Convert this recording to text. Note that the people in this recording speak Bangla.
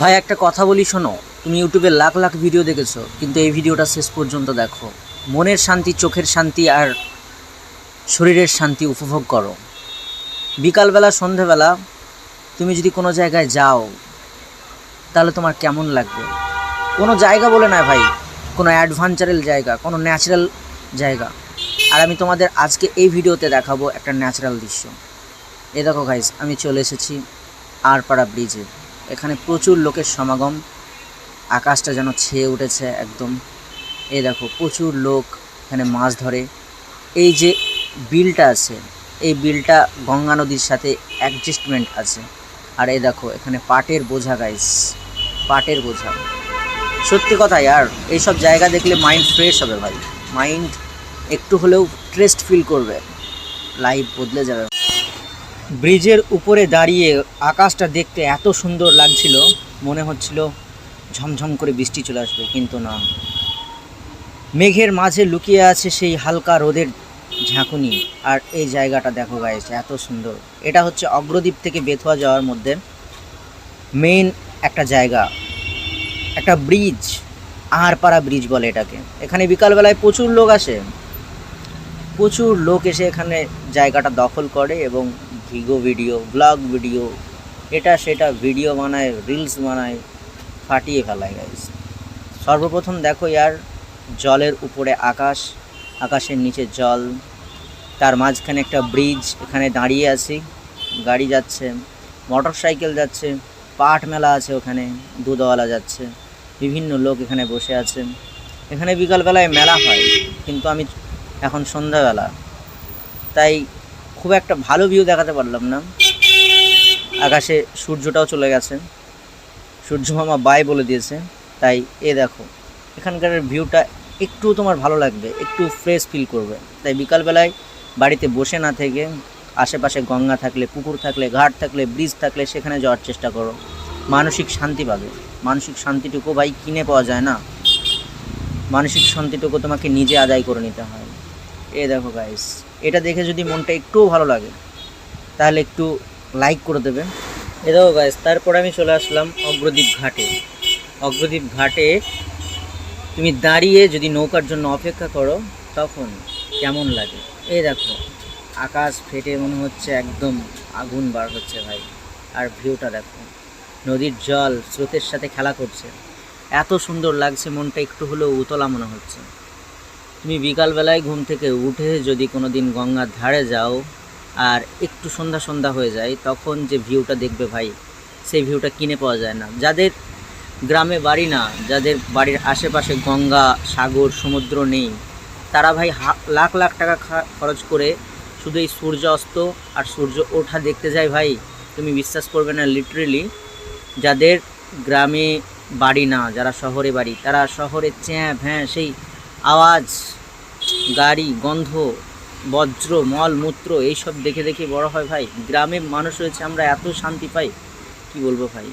ভাই, একটা কথা বলি, শোনো। তুমি ইউটিউবে লাখ লাখ ভিডিও দেখেছ, কিন্তু এই ভিডিওটা শেষ পর্যন্ত দেখো। মনের শান্তি, চোখের শান্তি আর শরীরের শান্তি উপভোগ করো। বিকালবেলা, সন্ধেবেলা তুমি যদি কোনো জায়গায় যাও, তাহলে তোমার কেমন লাগবে? কোনো জায়গা বলে না ভাই, কোনো অ্যাডভেঞ্চারাল জায়গা, কোনো ন্যাচারাল জায়গা। আর আমি তোমাদের আজকে এই ভিডিওতে দেখাবো একটা ন্যাচারাল দৃশ্য। এ দেখো গাইস আমি চলে এসেছি আরপাড়া ব্রিজে। এখানে প্রচুর লোকের সমাগম। আকাশটা যেন ছেয়ে উঠেছে একদম। এই দেখো, প্রচুর লোক এখানে মাছ ধরে। এই যে বিলটা আছে, এই বিলটা গঙ্গা নদীর সাথে অ্যাডজাস্টমেন্ট আছে। আর এই দেখো, এখানে পাটের বোঝা গাইস পাটের বোঝা। সত্যি কথা আর এইসব জায়গা দেখলে মাইন্ড ফ্রেশ হবে ভাই। মাইন্ড একটু হলেও স্ট্রেসড ফিল করবে। লাইফ বদলে যাবে। ব্রিজের উপরে দাঁড়িয়ে আকাশটা দেখতে এত সুন্দর লাগছিল, মনে হচ্ছিল ঝমঝম করে বৃষ্টি চলে আসবে, কিন্তু না। মেঘের মাঝে লুকিয়ে আছে সেই হালকা রোদের ঝাঁকুনি, আর এই জায়গাটা দেখো গাইছে এত সুন্দর। এটা হচ্ছে অগ্রদ্বীপ থেকে বেথুয়া যাওয়ার মধ্যে মেইন একটা জায়গা, একটা ব্রিজ আহারপাড়া ব্রিজ বলে এটাকে। এখানে বিকালবেলায় প্রচুর লোক আসে। প্রচুর লোক এসে এখানে জায়গাটা দখল করে এবং ভিগো ভিডিও ব্লগ ভিডিও, এটা সেটা ভিডিও বানায় রিলস বানায়, ফাটিয়ে ফেলায় গাইজ সর্বপ্রথম দেখো ইয়ার জলের উপরে আকাশ, আকাশের নিচে জল, তার মাঝখানে একটা ব্রিজ এখানে দাঁড়িয়ে আছি, গাড়ি যাচ্ছে মোটর সাইকেল যাচ্ছে, পাট মেলা আছে ওখানে, দুধওয়ালা যাচ্ছে, বিভিন্ন লোক এখানে বসে আছে। এখানে বিকালবেলায় মেলা হয়, কিন্তু আমি এখন সন্ধ্যাবেলা। তাই খুব একটা ভালো ভিউ দেখাতে পারলাম না। আকাশে সূর্যটাও চলে গেছে। সূর্য মামা বাই বলে দিয়েছে। তাই এ দেখো, এখানকার ভিউটা একটু তোমার ভালো লাগবে, একটু ফ্রেশ ফিল করবে। তাই বিকালবেলায় বাড়িতে বসে না থেকে, আশেপাশে গঙ্গা থাকলে, পুকুর থাকলে, ঘাট থাকলে ব্রিজ থাকলে, সেখানে যাওয়ার চেষ্টা করো। মানসিক শান্তি পাবে। মানসিক শান্তিটুকু ভাই কিনে পাওয়া যায় না। মানসিক শান্তিটুকু তোমাকে নিজে আদায় করে নিতে হয়। এ দেখো গাইস এটা দেখে যদি মনটা একটুও ভালো লাগে, তাহলে একটু লাইক করে দেবে এ দেখো গাইস তারপর আমি চলে আসলাম অগ্রদ্বীপ ঘাটে। অগ্রদ্বীপ ঘাটে তুমি দাঁড়িয়ে যদি নৌকার জন্য অপেক্ষা করো, তখন কেমন লাগে? এই দেখো, আকাশ ফেটে মনে হচ্ছে একদম আগুন বার হচ্ছে ভাই। আর ভিউটা দেখো, নদীর জল স্রোতের সাথে খেলা করছে। এত সুন্দর লাগছে মনটা, একটু হলেও উতলা মনে হচ্ছে। তুমি বিকালবেলায় ঘুম থেকে উঠে যদি কোনো দিন গঙ্গার ধারে যাও আর একটু সন্ধ্যা সন্ধ্যা হয়ে যায়, তখন যে ভিউটা দেখবে ভাই, সেই ভিউটা কিনে পাওয়া যায় না। যাদের গ্রামে বাড়ি না, যাদের বাড়ির আশেপাশে গঙ্গা, সাগর, সমুদ্র নেই, তারা ভাই লাখ লাখ টাকা খরচ করে শুধু এই সূর্য অস্ত আর সূর্য ওঠা দেখতে যায় ভাই। তুমি বিশ্বাস করবে না লিটারেলি যাদের গ্রামে বাড়ি না, যারা শহরে বাড়ি, তারা শহরে চ্যাঁ হ্যাঁ সেই আওয়াজ, গাড়ি, গন্ধ, বজ্র, মল, মূত্র, এইসব দেখে দেখে বড় হয় ভাই। গ্রামের মানুষ রয়েছে, আমরা এত শান্তি পাই। কি বলব ভাই?